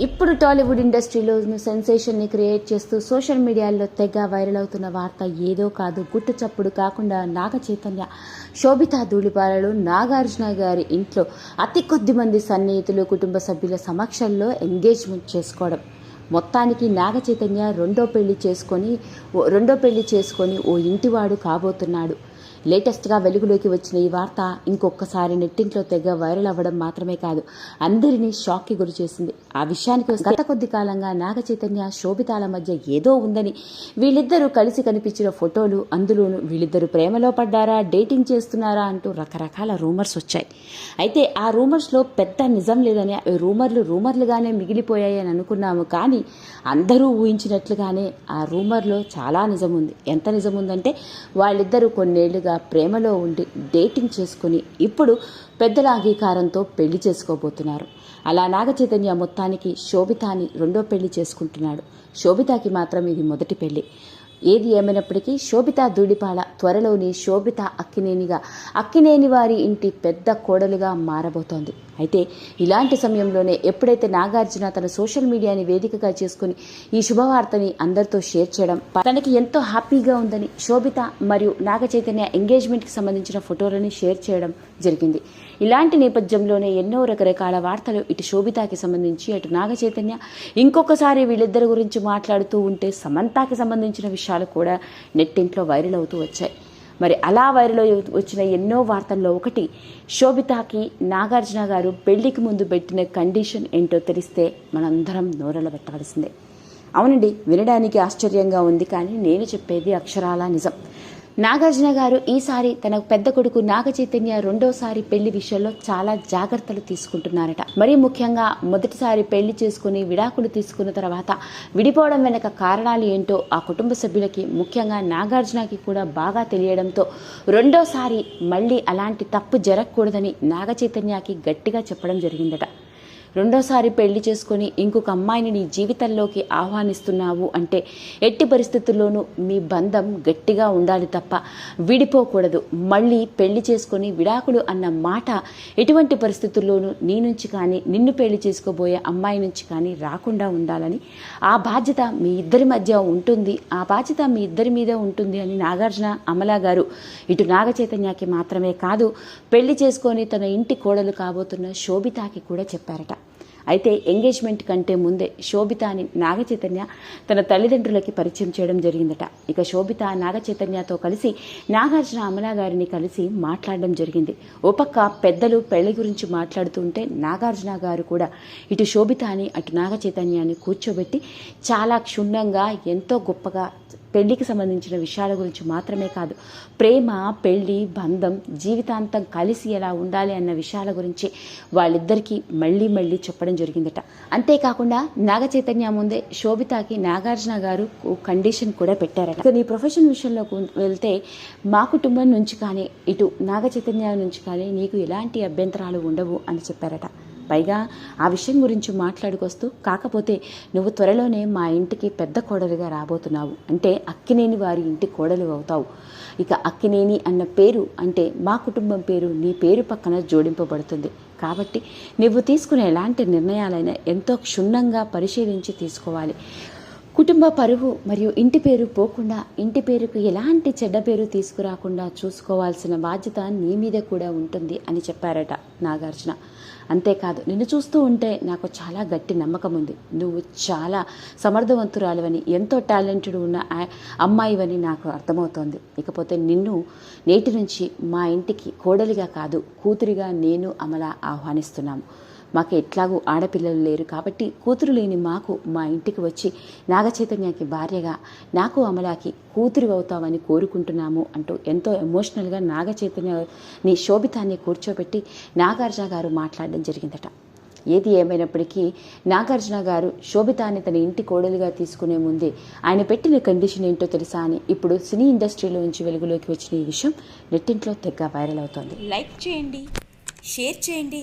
ఇప్పుడు టాలీవుడ్ ఇండస్ట్రీలో సెన్సేషన్ని క్రియేట్ చేస్తూ సోషల్ మీడియాలో తెగ వైరల్ అవుతున్న వార్త ఏదో కాదు గుట్టు చప్పుడు కాకుండా నాగ చైతన్య శోభితా ధూళిపాలలు నాగార్జున గారి ఇంట్లో అతి కొద్ది మంది సన్నిహితులు కుటుంబ సభ్యుల సమక్షంలో ఎంగేజ్మెంట్ చేసుకోవడం. మొత్తానికి నాగ చైతన్య రెండో పెళ్ళి చేసుకొని ఓ- రెండో పెళ్ళి చేసుకొని ఓ ఇంటివాడు కాబోతున్నాడు. లేటెస్ట్గా వెలుగులోకి వచ్చిన ఈ వార్త ఇంకొకసారి నెట్టింట్లో తెగ వైరల్ అవ్వడం మాత్రమే కాదు అందరినీ షాక్కి గురి చేసింది. ఆ విషయానికి వస్తే గత కొద్ది కాలంగా నాగ చైతన్య శోభితాల మధ్య ఏదో ఉందని వీళ్ళిద్దరూ కలిసి కనిపించిన ఫోటోలు అందులోనూ వీళ్ళిద్దరూ ప్రేమలో పడ్డారా డేటింగ్ చేస్తున్నారా అంటూ రకరకాల రూమర్స్ వచ్చాయి. అయితే ఆ రూమర్స్లో పెద్ద నిజం లేదని రూమర్లు రూమర్లుగానే మిగిలిపోయాయి అని అనుకున్నాము కానీ అందరూ ఊహించినట్లుగానే ఆ రూమర్లో చాలా నిజం ఉంది. ఎంత నిజం ఉందంటే వాళ్ళిద్దరూ కొన్నేళ్ళుగా ప్రేమలో ఉండి డేటింగ్ చేసుకుని ఇప్పుడు పెద్దల అంగీకారంతో పెళ్ళి చేసుకోబోతున్నారు. అలా నాగ చైతన్య మొత్తానికి శోభితాని రెండో పెళ్ళి చేసుకుంటున్నాడు. శోభితాకి మాత్రం ఇది మొదటి పెళ్ళి. ఏది ఏమైనప్పటికీ శోభిత దూడిపాల త్వరలోని శోభిత అక్కినేనిగా అక్కినేని వారి ఇంటి పెద్ద కోడలుగా మారబోతోంది. అయితే ఇలాంటి సమయంలోనే ఎప్పుడైతే నాగార్జున తన సోషల్ మీడియాని వేదికగా చేసుకుని ఈ శుభవార్తని అందరితో షేర్ చేయడం తనకి ఎంతో హ్యాపీగా ఉందని శోభిత మరియు నాగ చైతన్య ఎంగేజ్మెంట్కి సంబంధించిన ఫోటోలని షేర్ చేయడం జరిగింది. ఇలాంటి నేపథ్యంలోనే ఎన్నో రకరకాల వార్తలు ఇటు శోభితాకి సంబంధించి అటు నాగ చైతన్య ఇంకొకసారి వీళ్ళిద్దరి గురించి మాట్లాడుతూ ఉంటే సమంతాకి సంబంధించిన విషయం అంశాలు కూడా నెట్టింట్లో వైరల్ అవుతూ వచ్చాయి. మరి అలా వైరల్ వచ్చిన ఎన్నో వార్తల్లో ఒకటి శోభితాకి నాగార్జున గారు పెళ్ళికి ముందు పెట్టిన కండిషన్ ఏంటో తెలిస్తే మనందరం నోరలు పెట్టవలసిందే అవునండి వినడానికి ఆశ్చర్యంగా ఉంది కానీ నేను చెప్పేది అక్షరాల నిజం. నాగార్జున గారు ఈసారి తన పెద్ద కొడుకు నాగ చైతన్య రెండోసారి పెళ్ళి విషయంలో చాలా జాగ్రత్తలు తీసుకుంటున్నారట. మరీ ముఖ్యంగా మొదటిసారి పెళ్ళి చేసుకుని విడాకులు తీసుకున్న తర్వాత విడిపోవడం వెనక కారణాలు ఏంటో ఆ కుటుంబ సభ్యులకి ముఖ్యంగా నాగార్జునకి కూడా బాగా తెలియడంతో రెండోసారి మళ్ళీ అలాంటి తప్పు జరగకూడదని నాగ చైతన్యకి గట్టిగా చెప్పడం జరిగిందట. రెండోసారి పెళ్ళి చేసుకొని ఇంకొక అమ్మాయిని నీ జీవితంలోకి ఆహ్వానిస్తున్నావు అంటే ఎట్టి పరిస్థితుల్లోనూ మీ బంధం గట్టిగా ఉండాలి తప్ప విడిపోకూడదు. మళ్ళీ పెళ్ళి చేసుకొని విడాకులు అన్న మాట ఎటువంటి పరిస్థితుల్లోనూ నీ నుంచి కానీ నిన్ను పెళ్ళి చేసుకోబోయే అమ్మాయి నుంచి కానీ రాకుండా ఉండాలని ఆ బాధ్యత మీ ఇద్దరి మధ్య ఉంటుంది. ఆ బాధ్యత మీ ఇద్దరి మీద ఉంటుంది అని నాగార్జున అమలా గారు ఇటు నాగ చైతన్యకి మాత్రమే కాదు పెళ్ళి చేసుకొని తన ఇంటి కోడలు కాబోతున్న శోభితాకి కూడా చెప్పారట. అయితే ఎంగేజ్మెంట్ కంటే ముందే శోభితాని నాగచైతన్య తన తల్లిదండ్రులకి పరిచయం చేయడం జరిగిందట. ఇక శోభిత నాగచైతన్యతో కలిసి నాగార్జున అమలా గారిని కలిసి మాట్లాడడం జరిగింది. ఓ పక్క పెద్దలు పెళ్ళి గురించి మాట్లాడుతుంటే నాగార్జున గారు కూడా ఇటు శోభితాని అటు నాగచైతన్యాన్ని కూర్చోబెట్టి చాలా క్షుణ్ణంగా ఎంతో గొప్పగా పెళ్ళికి సంబంధించిన విషయాల గురించి మాత్రమే కాదు ప్రేమ పెళ్ళి బంధం జీవితాంతం కలిసి ఎలా ఉండాలి అన్న విషయాల గురించి వాళ్ళిద్దరికీ మళ్ళీ మళ్ళీ చెప్పడం జరిగిందట. అంతేకాకుండా నాగ చైతన్య ముందే శోభితాకి నాగార్జున గారు కండిషన్ కూడా పెట్టారట. నీ ప్రొఫెషన్ విషయంలో వెళ్తే మా కుటుంబం నుంచి కానీ ఇటు నాగ చైతన్య నుంచి కానీ నీకు ఎలాంటి అభ్యంతరాలు ఉండవు అని చెప్పారట. పైగా ఆ విషయం గురించి మాట్లాడుకొస్తూ కాకపోతే నువ్వు త్వరలోనే మా ఇంటికి పెద్ద కోడలుగా రాబోతున్నావు. అంటే అక్కినేని వారి ఇంటి కోడలు అవుతావు. ఇక అక్కినేని అన్న పేరు అంటే మా కుటుంబం పేరు నీ పేరు పక్కన జోడింపబడుతుంది. కాబట్టి నువ్వు తీసుకునే ఎలాంటి నిర్ణయాలైనా ఎంతో క్షుణ్ణంగా పరిశీలించి తీసుకోవాలి. కుటుంబ పరువు మరియు ఇంటి పేరు పోకుండా ఇంటి పేరుకు ఎలాంటి చెడ్డ పేరు తీసుకురాకుండా చూసుకోవాల్సిన బాధ్యత నీ మీద కూడా ఉంటుంది అని చెప్పారట నాగార్జున. అంతేకాదు నిన్ను చూస్తూ ఉంటే నాకు చాలా గట్టి నమ్మకం ఉంది. నువ్వు చాలా సమర్థవంతురాలివని ఎంతో టాలెంటెడ్ ఉన్న అమ్మాయివని నాకు అర్థమవుతోంది. ఇకపోతే నిన్ను నేటి నుంచి మా ఇంటికి కోడలిగా కాదు కూతురిగా నేను అమల ఆహ్వానిస్తున్నాము. మాకు ఎట్లాగూ ఆడపిల్లలు లేరు కాబట్టి కూతురు లేని మాకు మా ఇంటికి వచ్చి నాగచైతన్యకి భార్యగా నాకు అమలాకి కూతురు అవుతామని కోరుకుంటున్నాము అంటూ ఎంతో ఎమోషనల్గా నాగచైతన్యని శోభితాన్ని కూర్చోబెట్టి నాగార్జున గారు మాట్లాడడం జరిగిందట. ఏది ఏమైనప్పటికీ నాగార్జున గారు శోభితాన్ని తన ఇంటి కోడలుగా తీసుకునే ముందే ఆయన పెట్టిన కండిషన్ ఏంటో తెలుసా అని ఇప్పుడు సినీ ఇండస్ట్రీలో నుంచి వెలుగులోకి వచ్చిన ఈ విషయం నెట్టింట్లో తెగ వైరల్ అవుతోంది. లైక్ చేయండి షేర్ చేయండి.